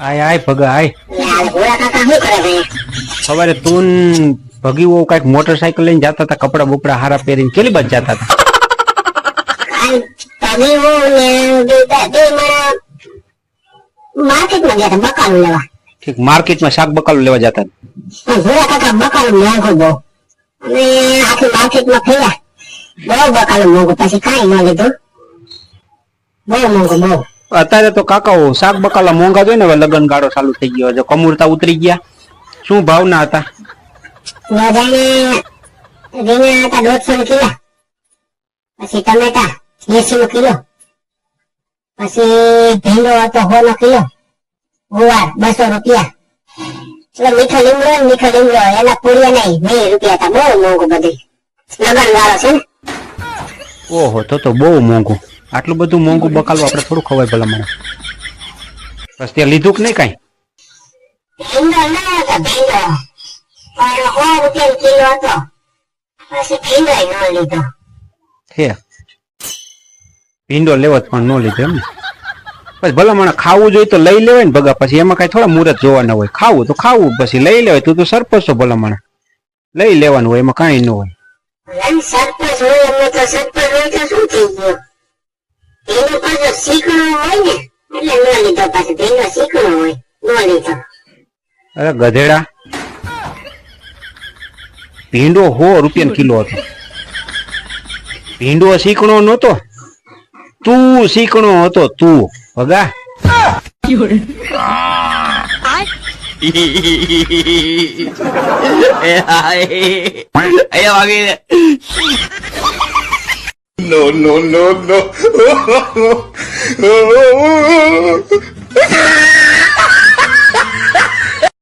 આય આય, ભગા, આય. સવારે તું ભગીઓ કંઈક મોટરસાયકલ લઈને જતા હતા, કપડા બપડા હારા પહેરીને કેટલી બાજ જતા હતા? માર્કેટમાં શાક બકાલું લેવા જતા બહુ બકાલું મોંઘું, પછી કઈ ન લીધું. બહુ મોંઘું, બહુ. અત્યારે તો કાકાઓ શાક બકાલા મોંઘા જોઈ ને હવે લગન ગાળો ચાલુ થઈ ગયો. છે કમુરતા ઉતરી ગયા. શું ભાવના હતા? પછી ટમેટા એસી નું કિલો. પછી ભીંડો હતો સો નો કિલો. ગુવાર બસો રૂપિયા. એટલે મીઠો લીમડો મીઠો લીમડો. એના પૂર્યા નહીં વીસ રૂપિયા હતા. બહુ મોંઘું બધી. લગન છે ને. ઓહો તો તો બહુ મોંઘું. આટલું બધું મોંઘું બકાલું આપણે થોડું ખવાય ભલા મને. બસ ત્યાં લીધું કે નહીં કાંઈ? ભીંડો પછી લેવો પણ ન લીધો એમ બસ ભલા મને ખાવું જોઈએ તો લઈ લેવાય ને ભગા, પછી એમાં કઈ થોડા મુહૂર્ત જોવાના હોય. ખાવું તો ખાવું, પછી લઈ લેવાય, તું તો સરપંચ છો ભલા મને. લઈ લેવાનું હોય, એમાં કઈ ન હોય. સરપંચ હોય તો સરપંચ હોય તો શું થઈ ગયું? એનો પાછો શીખણો હોય ને એટલે ન લીધો પાછો એનો શીખણો હોય ન લીધો અરે ગધેડા ભીંડો સો રૂપિયા કિલો હતો ભીંડો શીકણો નતો તું શીકણો હતો તું ભગા અહીંયા વાગી no, no, no, no.